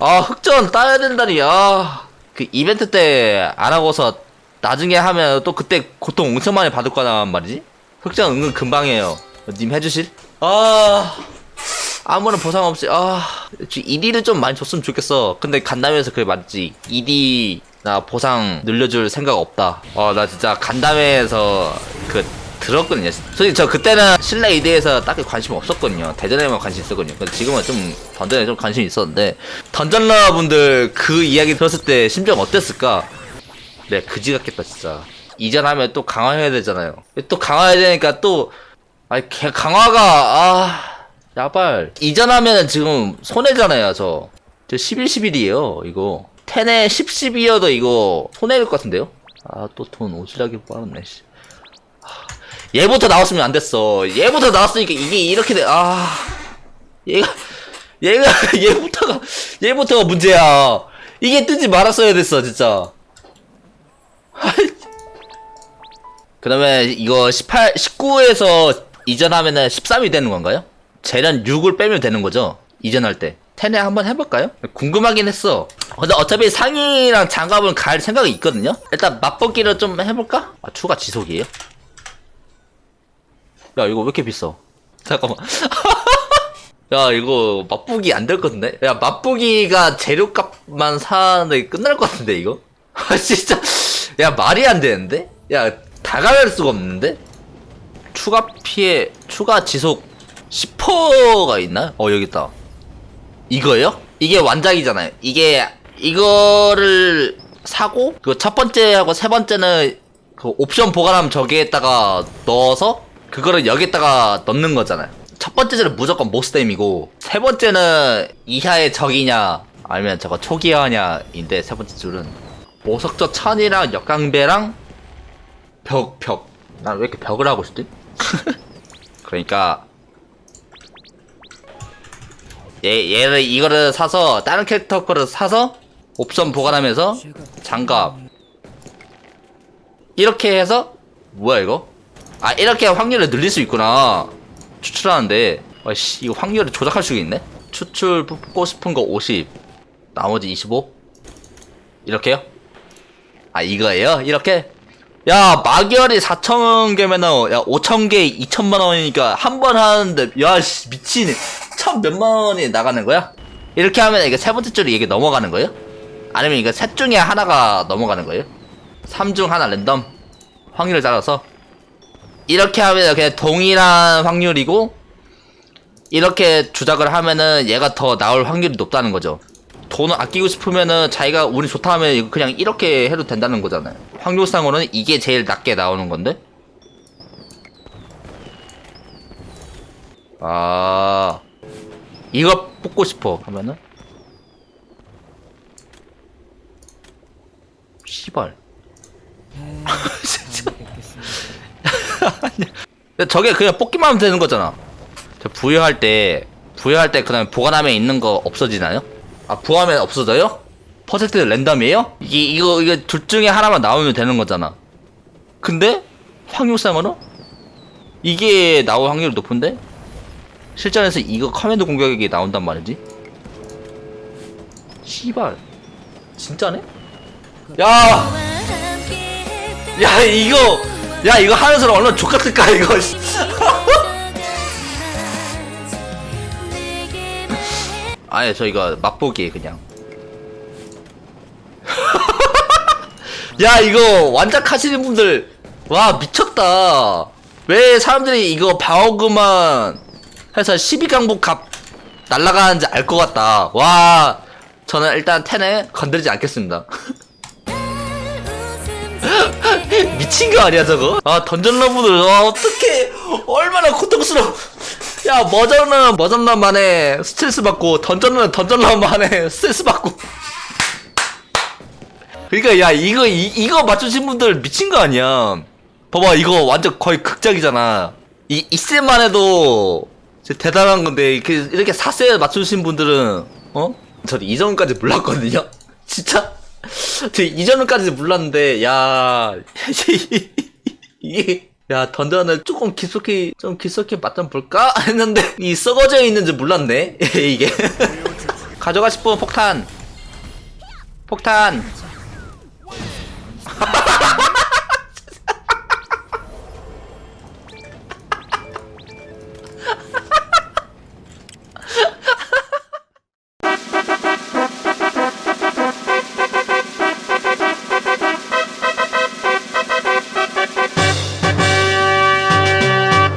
아 흑전 따야 된다니. 아그 이벤트 때 안 하고서 나중에 하면 또 그때 고통 엄청 많이 받을 거란 말이지? 흑전 은근 금방 해요. 님 해주실? 아 아무런 보상 없이 아 1위를 좀 많이 줬으면 좋겠어. 근데 간담회에서 그래 맞지. 1위 나 보상 늘려줄 생각 없다. 어 나 진짜 간담회에서 그 들었거든요 솔직히 저 그때는 실내 이대에서 딱히 관심 없었거든요 대전에만 관심 있었거든요 근데 지금은 좀 던전에 좀 관심이 있었는데 던전러 분들 그 이야기 들었을 때 심정 어땠을까 네 그지 같겠다 진짜 이전하면 또 강화해야 되잖아요 또 강화해야 되니까 또 아니 개 강화가 아 야발 이전하면은 지금 손해잖아요 저. 저 11, 11이에요 이거. 10에 10, 12여도 이거 손해일 것 같은데요? 아 또 돈 오지라게 빠졌네 씨. 아, 얘부터 나왔으면 안 됐어. 얘부터 나왔으니까 이게 이렇게 돼. 아 얘가 얘가 얘부터가 얘부터가 문제야. 이게 뜨지 말았어야 됐어 진짜. 그 다음에 이거 18, 19에서 이전하면은 13이 되는 건가요? 재련 6을 빼면 되는 거죠? 이전할 때. 테네 한번 해볼까요? 궁금하긴 했어. 근데 어차피 상의랑 장갑은 갈 생각이 있거든요? 일단 맛보기를 좀 해볼까? 아, 추가 지속이에요? 야, 이거 왜 이렇게 비싸? 잠깐만. 야, 이거 맛보기 안 될 것 같은데? 야, 맛보기가 재료값만 사는데 끝날 것 같은데, 이거? 아, 진짜. 야, 말이 안 되는데? 야, 다 가릴 수가 없는데? 추가 피해, 추가 지속 10%가 있나? 어, 여기 있다. 이거요? 이게 완작이잖아요. 이게, 이거를 사고, 그 첫 번째하고 세 번째는 그 옵션 보관함 저기에다가 넣어서, 그거를 여기다가 넣는 거잖아요. 첫 번째는 무조건 모스댐이고, 세 번째는 이하의 적이냐, 아니면 저거 초기화냐인데, 세 번째 줄은. 보석저 천이랑 역강배랑 벽, 벽. 난 왜 이렇게 벽을 하고 싶지? 그러니까, 얘, 얘를, 이거를 사서, 다른 캐릭터 거를 사서, 옵션 보관하면서, 장갑. 이렇게 해서, 뭐야, 이거? 아, 이렇게 확률을 늘릴 수 있구나. 추출하는데, 아씨, 이거 확률을 조작할 수가 있네? 추출 뽑고 싶은 거 50. 나머지 25? 이렇게요? 아, 이거예요? 이렇게? 야, 마결이 4천 개면은, 야, 5천 개 2천만 원이니까, 한 번 하는데, 야, 씨, 미치네. 천 몇만 원이 나가는 거야? 이렇게 하면 이게 세 번째 줄이 이게 넘어가는 거예요? 아니면 이거 셋 중에 하나가 넘어가는 거예요? 3중 하나 랜덤? 확률을 따라서? 이렇게 하면 그냥 동일한 확률이고, 이렇게 주작을 하면은 얘가 더 나올 확률이 높다는 거죠. 돈을 아끼고 싶으면은 자기가 운이 좋다 하면 그냥 이렇게 해도 된다는 거잖아요. 확률상으로는 이게 제일 낮게 나오는 건데. 아, 이거 뽑고 싶어 하면은 시발. 저게 그냥 뽑기만 하면 되는 거잖아. 저 부여할 때 부여할 때 그다음에 보관함에 있는 거 없어지나요? 아 부여하면 없어져요? 퍼센트 랜덤이에요? 이게 이거 이거 둘 중에 하나만 나오면 되는 거잖아. 근데 확률상으로 이게 나올 확률이 높은데 실전에서 이거 커맨드 공격이 나온단 말이지? 씨발 진짜네? 야! 야 이거 야 이거 하는 사람 얼마나 족같을까 이거. 아예 저 이거 맛보기 그냥. 야 이거 완작 하시는 분들 와 미쳤다. 왜 사람들이 이거 방어그만 해서 12강복 값 날라가는지 알 것 같다. 와 저는 일단 텐에 건드리지 않겠습니다 미친 거 아니야 저거? 아 던전러분들 아, 어떻게 얼마나 고통스러워. 야 머전은 머전러만에 스트레스 받고 던전은 던전러만에 스트레스 받고. 그러니까 야 이거 이, 이거 맞추신 분들 미친 거 아니야. 봐봐 이거 완전 거의 극작이잖아. 이 이세만 해도 대단한 건데 이렇게 이렇게 4세 맞추신 분들은 어? 저는 이전까지 몰랐거든요. 진짜 저 이전까지 몰랐는데 야 이게 야 던전을 조금 깊숙이 좀 깊숙이 맛 좀 볼까? 했는데 이 썩어져 있는지 몰랐네. 이게. 가져가 싶은 폭탄. 폭탄